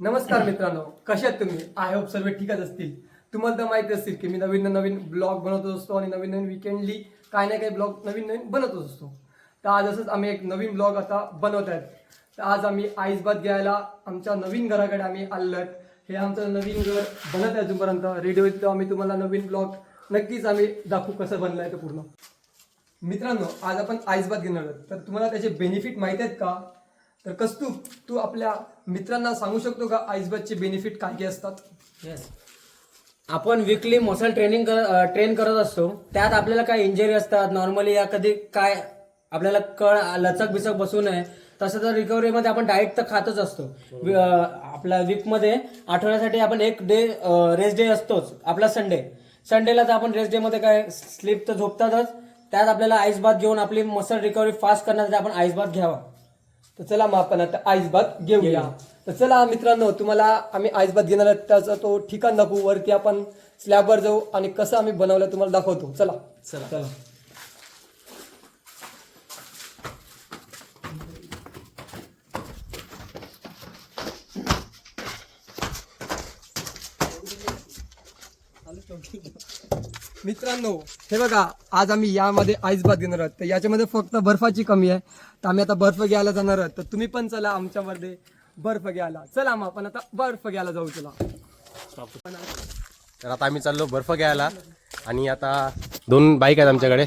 नमस्कार मित्रांनो कसे आहेत तुम्ही? आय होप सर्व ठीकच असतील. तुम्हाला तर माहिती असतील की मी नवीन नवीन ब्लॉग बनवत असतो आणि नवीन नवीन विकेंडली काही ना काही ब्लॉग नवीन नवीन बनवत असतो. तर आज असंच आम्ही एक नवीन ब्लॉग आता बनवत आहेत. तर आज आम्ही आईसबाद घ्यायला आमच्या नवीन घराकडे आम्ही आलो हे आमचं नवीन घर बनत आहे अजूनपर्यंत. रेडी आम्ही तुम्हाला नवीन ब्लॉग नक्कीच आम्ही दाखवू कसं बनलं आहे ते पूर्ण. मित्रांनो आज आपण आईसबाद घेणार आहोत. तर तुम्हाला त्याचे बेनिफिट माहिती आहेत का? तर कस्तू तू आपल्या मित्रांना सांगू शकतो का आईसबॅगचे बेनिफिट काय काय असतात? आपण विकली मसल ट्रेनिंग कर ट्रेन करत असतो. त्यात आपल्याला काय इंजरी असतात नॉर्मली या कधी काय आपल्याला कळ लचक बिचक बसू नये. तसं तर रिकव्हरीमध्ये आपण डाएट तर खातच असतो. वि- अं, आपल्या वीकमध्ये आठवड्यासाठी आपण एक डे रेस्ट डे असतोच आपला संडे संडेला तर आपण रेस्ट डे मध्ये काय स्लीप तर झोपतातच. त्यात आपल्याला आईस बाथ घेऊन आपली मसल रिकव्हरी फास्ट करण्यासाठी आपण आईस बाथ घ्यावा. तर चला मग आपण आता आईस बात घेऊया. तर चला मित्रांनो तुम्हाला आम्ही आईस बात घेणार आहोत. त्याचा तो ठिकाण दाखवू. वरती आपण स्लॅबवर जाऊ आणि कसं आम्ही बनवलं तुम्हाला दाखवतो. चला. चला. मित्रांनो हे बघा आज आम्ही यामध्ये आईस बात घेणार आहोत. तर याच्यामध्ये फक्त बर्फाची कमी आहे. तर आम्ही आता बर्फ घ्यायला जाणार आहोत. तर तुम्ही पण चला आमच्यामध्ये बर्फ घ्यायला. चला मग आपण आता बर्फ घ्यायला जाऊ चला तर आता आम्ही चाललो बर्फ घ्यायला. आणि आता दोन बाईक आहेत आमच्याकडे.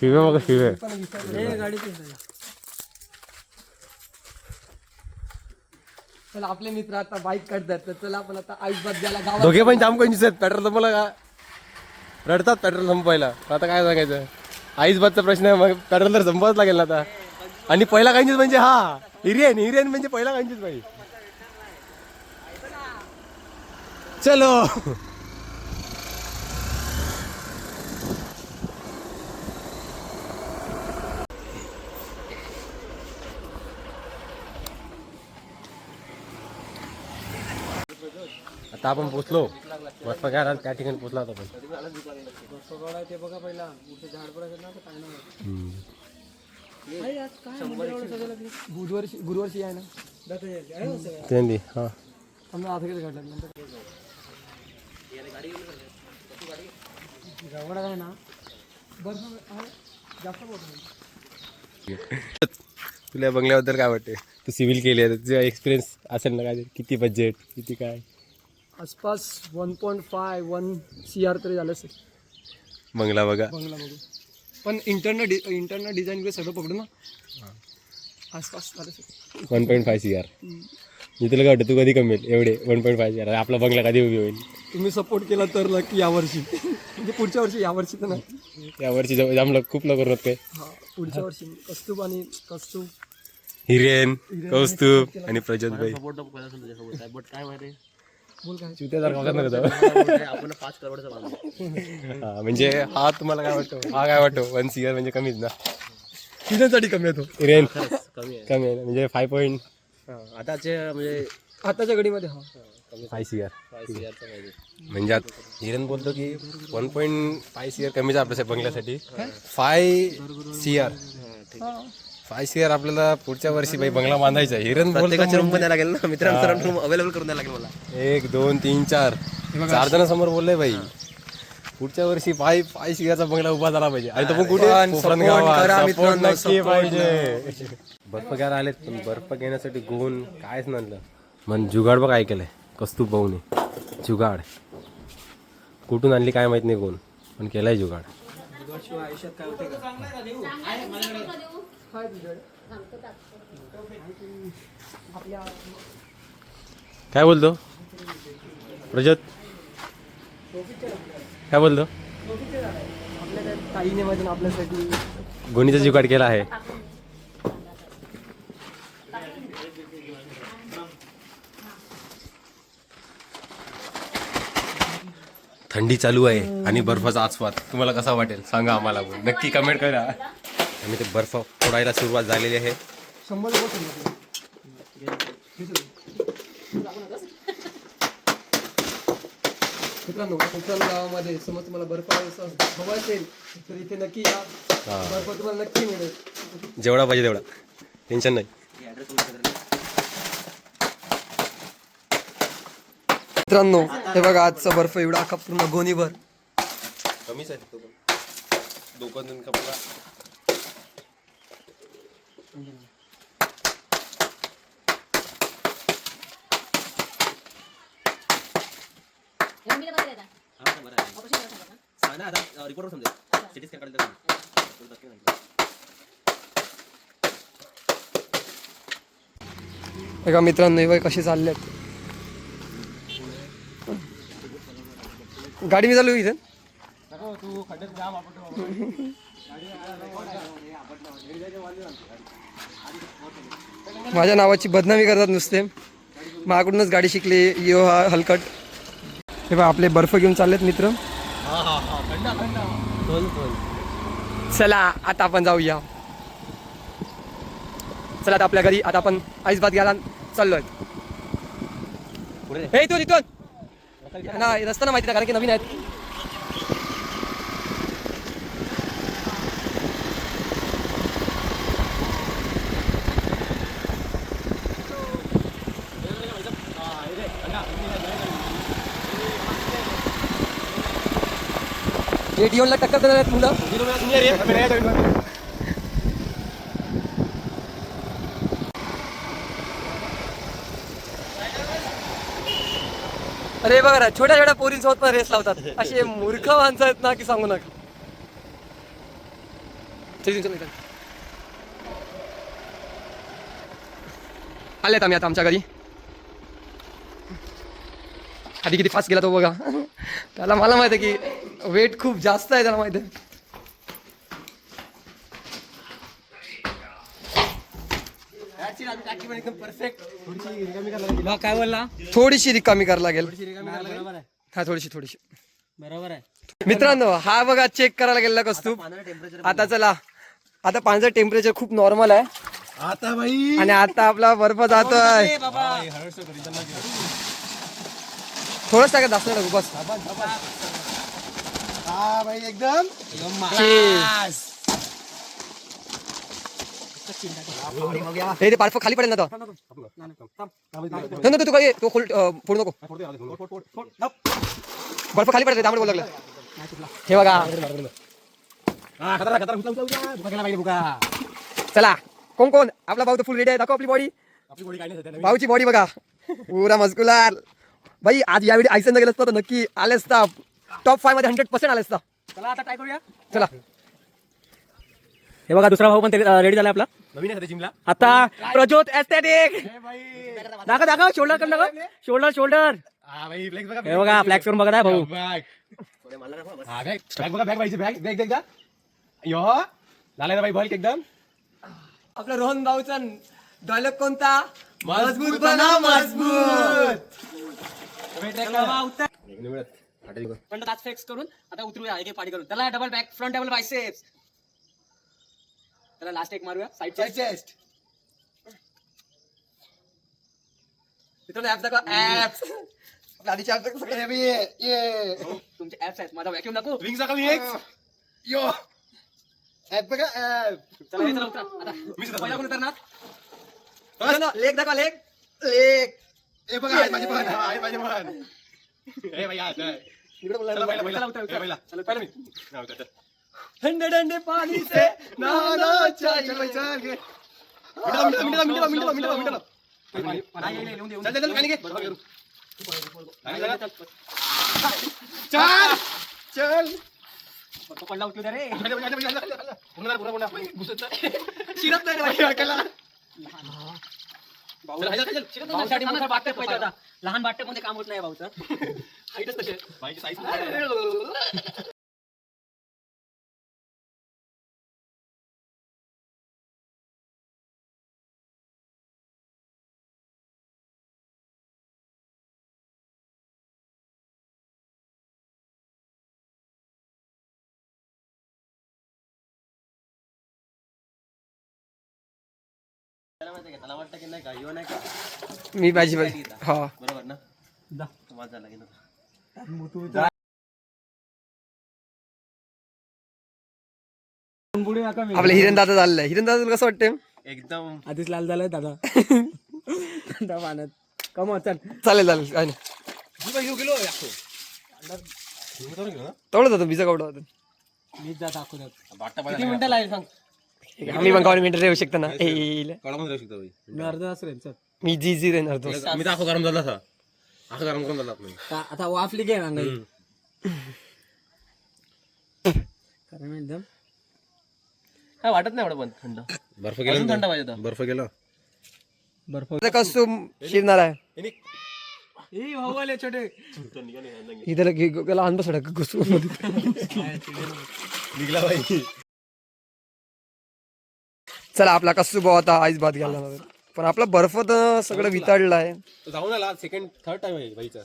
शिवे मग शिवे चला आपले मित्र आता बाईक काढतात. तर चला आपण आता आईस बात घ्यायला दोघे पण जाम कंजूस आहेत पेट्रोल संपलं का? रडतात पेट्रोल संपवायला आता काय सांगायचं? आईस बातचा प्रश्न आहे मग पेट्रोल तर संपवाच लागेल ना आता. आणि पहिला कंजूस म्हणजे हा हिरियन हिरियन म्हणजे पहिला कंजूस भाई चलो. आता आपण पोचलो. बस घ्यायला त्या ठिकाणी पोचला होता आपण ते बघा पहिला. झाड ना तर काय नाही? गुरुवर्षी गुरुवर्षी आहे ना? त्यांनी हा आम्ही आता किती काढलं नंतर रवडा आहे ना. बर्फ़ जास्त बर्फ़ तुला बंगल्याबद्दल काय वाटते तू सिव्हिल केली आहे तुझा एक्सपिरियन्स असेल ना काय किती बजेट किती काय? आसपास one point five one C R तरी झालं असेल बंगला बघा. बंगला बघू. पण इंटरनल इंटरनल डिझाईन वगैरे सगळं पकडू ना. आसपास one point five C R. मी तुला काय वाटतं तू कधी कमेल एवढे one point five C R. आपला बंगला कधी उभी होईल? तुम्ही सपोर्ट केला तर नक्की यावर्षी म्हणजे पुढच्या वर्षी यावर्षी तर नाही. या वर्षी जवळ जाम खूप लवकर होत काय? हा पुढच्या वर्षी. कस्तूब आणि कस्तूब. हिरेन कौस्तुभ आणि प्रज्योत भाई. बोल काय चिवत्यासारखा हा म्हणजे हा तुम्हाला काय वाटतो? हा काय वाटतो? वन सी आर म्हणजे कमीच ना? सीझनसाठी कमी येतो हिरेन कमी आहे. म्हणजे फाय पॉईंट आताचे म्हणजे आताच्या घडीमध्ये हा. फाय सी आर म्हणजे आता हिरण बोलतो की one point five C R कमीच आहे आपल्या बंगल्यासाठी. Five C R five C R आपल्याला पुढच्या वर्षी भाई बंगला बांधायचा आहे. हिरण बोलतो रूम पण लागेल ना. मित्रांनो रूम अवेलेबल करून द्यायला लागेल मला. एक दोन तीन चार. चार जण समोर बोलले भाई पुढच्या वर्षी फाय फाय सी आरचा बंगला उभा झाला पाहिजे. आणि तो पण कुठे? कोपरात गावात. Support नक्की पाहिजे. बर्फ घ्यायला आलेत पण बर्फ घेण्यासाठी गुण कायच नसलं. मन जुगाड बघ ऐकलंय. कस्तूप भाऊने जुगाड. कुठून आणली काय माहीत नाही कोण पण केलाय जुगाड. आयुष्यात काय काय बोलतो? प्रजत काय बोलतो? आपल्याकडे आपल्यासाठी गोणीचा जुगाड केला आहे. थंडी चालू आहे आणि बर्फाचा आस्वाद. तुम्हाला कसा वाटेल? सांगा आम्हाला. पण. नक्की कमेंट करा. आणि ते बर्फ फोडायला सुरुवात झालेली आहे. शंभर मित्रांनो कोकण गावामध्ये समज तुम्हाला बर्फ हवा असेल तर इथे नक्की या. बर्फ तुम्हाला नक्की मिळेल. जेवढा पाहिजे तेवढा. टेन्शन नाही. मित्रांनो हे बघा आजचा बर्फ एवढा अख्खा पूर्ण गोणीभर. कमीच आहे तो पण. दोन दोन कपडा एका मित्रांनो बघ कसे चालले गाडी मी चालू इथे. माझ्या नावाची बदनामी करतात नुसते. माझ्याकडूनच गाडी शिकली यो हा हलकट. हे बघ आपले बर्फ घेऊन चाललेत मित्र. चला आता आपण जाऊया. चला आता आपल्या घरी आता आपण आईस भात घ्यायला चाललोय. हे इथून इथून. ना रस्ता ना माहिती कारण की नवीन आहेत. एटीएमला टक्कर देणार आहेत मुलं. अरे बघा ना छोट्या छोट्या पोरींसोबत पण रेस लावतात. असे मूर्ख माणसं आहेत ना की सांगू नका. आलेत आम्ही आता आमच्या घरी. आधी किती फास्ट गेला तो बघा. त्याला मला माहिती आहे की वेट खूप जास्त आहे त्याला माहिती. आहे काय बोलला? थोडीशी रिकामी करायला लागेल. बरोबर आहे. हा थोडीशी थोडीशी. बरोबर आहे. मित्रांनो हा बघा चेक करायला गेलेला कस्तूप. आता चला. आता पाण्याचं टेम्परेचर खूप नॉर्मल आहे. आता भाई आणि आता आपला बर्फ जातोय. टाका जास्त टाकू बस. हा भाई एकदम. हे ते बर्फ खाली पडेल ना तो. नको, नको, तू काय तो खोल अं, फोडू नको. बर्फ खाली पडते त्यामुळे बोलावं लागलं. हे बघा. चला कोण कोण? आपला भाऊ तर फुल रेडी आहे. दाखव आपली बॉडी भाऊची बॉडी बघा. पुरा मस्कुलार. भाई आज यावेळी आयसन गेलं असतं तर नक्की आले असता टॉप फायमध्ये हंड्रेड पर्सेंट आले असता चला आता काय करूया. चला. हे बघा दुसरा भाऊ पण रेडी झाला आपला. नवीन आहे जिमला आता प्रज्योत एस्थेटिक दाखव दाखव शोल्डर कर दाखव. शोल्डर शोल्डर हा भाई फ्लेक्स बघा हे बघा फ्लॅक्स करून बघत आहे भाऊ. बॅग हा बॅग बॅग बघा बॅग पाहिजे बॅग बॅग एकदा यो झालाय भाई बल्क एकदम. आपला रोहन भाऊचा डायलॉग कोणता? मजबूत बना मजबूत. पण तास फ्लेक्स करून आता उतरूया एक पाडी करून. त्याला double back front double biceps त्याला लास्ट एक मारूया. साईड चेस्ट मित्रांनो ऍप दाखवा. ऍप आधीच्या ऍप दाखवा सगळे तुमचे ऍप्स आहेत. माझा व्हॅक्यूम नको विंग्स दाखव विंग्स यो. ऍप बघा ऍप चला हे चला उतरा. आता पहिला कोण उतरणार? मित्रांनो, लेग दाखवा लेग लेग ए बघा आहे माझी आहे माझी भाई आज चला पहिला पहिला चला उतरा, उतरा. पहिला चला, पहिला मी उतर, उतर. ठंडे ठंडे पानी से नहाना चल चल पडला द्या रे. पुन्हा पुन्हा पुन्हा घुसत शिरत नाही लहान बाटल्या मध्ये काम होत नाही भाऊचं. हाईटच. त्याला वाटतं की नाही का यो नाही का? मी पाहिजे पाहिजे हा. बरोबर ना? माझा लागेल आपलं हिरण दादा झालेलं आहे. हिरण दादा तुला कसं वाटतं एकदम. आधीच लाल झालाय दादा. दादा पाण्यात कम चल. चालेल चालेल. काय नाही. तेवढं जातो बिजा कावडा होतं मीच जा. बाटा किती मिनिटं लागेल सांग? आम्ही पण मिनिटं येऊ शकतो ना. येईल. कडा शकतो भाई. मी अर्धा तास राहील चल मी जी जी मी तर आखो गरम झाला असा. आखो गरम करून झाला आपण आता आता वाफली घे ना नाही. मी एकदम. काय वाटत नाही एवढं पण थंड? बर्फ अजून गेला थंड पाहिजे. बर्फ गेला. बर्फ कसं शिरणार आहे? ए भाऊ आले छोटे. इथं लगे- लहान बसडा निघला भाई. चला आपला कसू भाऊ आता आईस भात घ्यायला लागला. पण आपला बर्फ तर सगळं वितळलं आहे. तो जाऊन आला सेकंड थर्ड टाइम आहे भाईचा.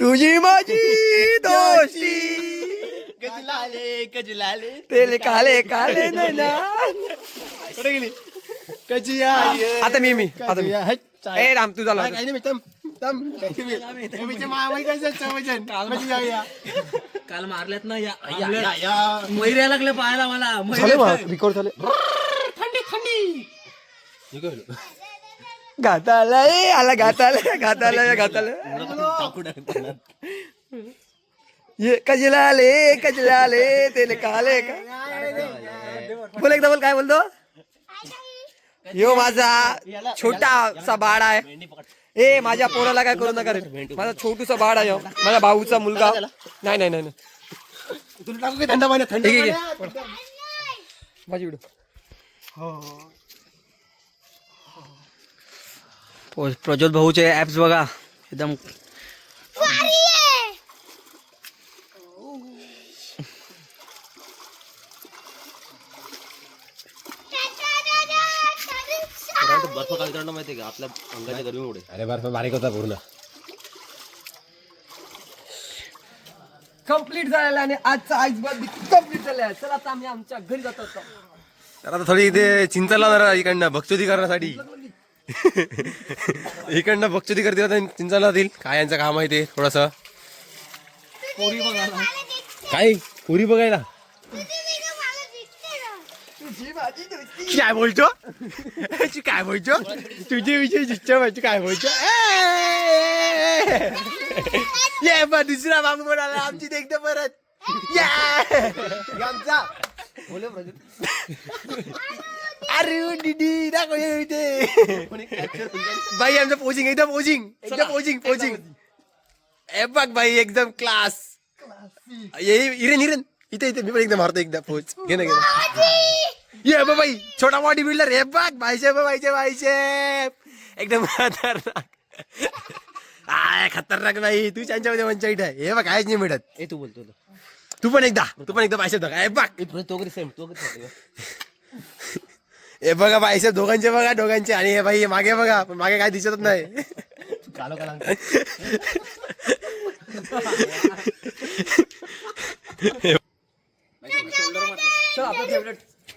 तुझी माझी तेले काले काले नैना. आता मी मी आता मी. ए राम तू झाला काल मारल्यात ना या लागल्या पाहायला मला झाले रिकॉर्ड झाले. घाताला ए आला घाताला घाताला घाताला. ये कजलाले कजलाले तेले काले का? बोल एकदा बोल काय बोलतो? यो माझा छोटा सा बाळ आहे. ए माझ्या पोराला काय करू नका रे. माझा छोटूसा बाळ आहे. माझ्या भाऊचा मुलगा. नाही नाही नाही नाही. तुला टाकू थंड पाण्यात थंड. माझी व्हिडिओ प्रज्योत भाऊचे ऍप्स बघा. एकदम काय वितरण माहितीये का? आपल्या अंगाच्या गरमीमुळे. अरे बर्फ बारीक होता पूर्ण. कंप्लीट झालेला आणि आजचा कंप्लीट झालेला आहे चला आता आम्ही आमच्या घरी जातो. तर आता थोडी इथे चिंचला जरा इकडनं भक्तोदी करण्यासाठी. इकडनं भक्तोदी करते आता चिंचला जातील. काय यांचं काम आहे ते थोडस? काय? पुरी बघायला? काय बोलतो तू काय बोलतो तुझे विषय जिच्छा माहिती काय बोलतो! ये बा दुसरा बाबू म्हणाला आमची देखते परत ये! आमचा बोले अरे डिडी दाखव बाई आमचं पोजिंग एकदम पोजिंग एकदम पोजिंग पोजिंग ए बघ बाई एकदम क्लास ये इरेन इरेन इथे इथे मी पण एकदम मारतो एकदा पोच घे ना घे. ये बा बाई छोटा बॉडी बिल्डर हे बघ बायशेप बायशेप बायशेप एकदम खतरनाक। आय खतरनाक बाई तू त्यांच्यामध्ये पंचायत आहे. हे बघ काहीच नाही मिळत. ए तू बोलतो तो. तू पण एकदा तू पण एकदा बायशेप दाखव हे बघ तो कधी सेम तो कधी हे बघा बायशेप दोघांचे बघा दोघांचे. आणि हे बाई हे मागे बघा पण मागे काय दिसतच नाही. कालो काला चला आपलं फेवरेट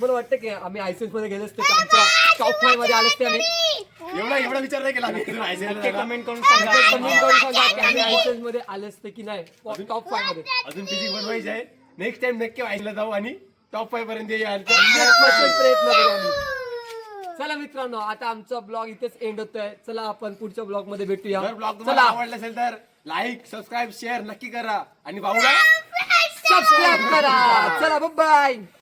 मला वाटतं की आम्ही आयसीएसमध्ये गेलो असते तर आमच्या टॉपमध्ये आले असते आम्ही. एवढा एवढा विचार नाही केला आम्ही. कमेंट करून सांगा. कमेंट करून सांगा की आम्ही आयसीएसमध्ये आले असते की नाही. टॉप फाईव्हमध्ये. अजून फिजिक्स बनवायची आहे. नेक्स्ट टाइम नक्की व्हायला जाऊ आणि टॉप फाईव्ह पर्यंत येऊ आणि प्रयत्न करू आम्ही. चला मित्रांनो आता आमचा ब्लॉग इथेच एंड होतोय. चला आपण पुढच्या ब्लॉगमध्ये भेटूया. जर ब्लॉग तुम्हाला चला. आवडला असेल तर लाईक सबस्क्राईब शेअर नक्की करा. आणि भाऊला सबस्क्राईब करा. चला बाय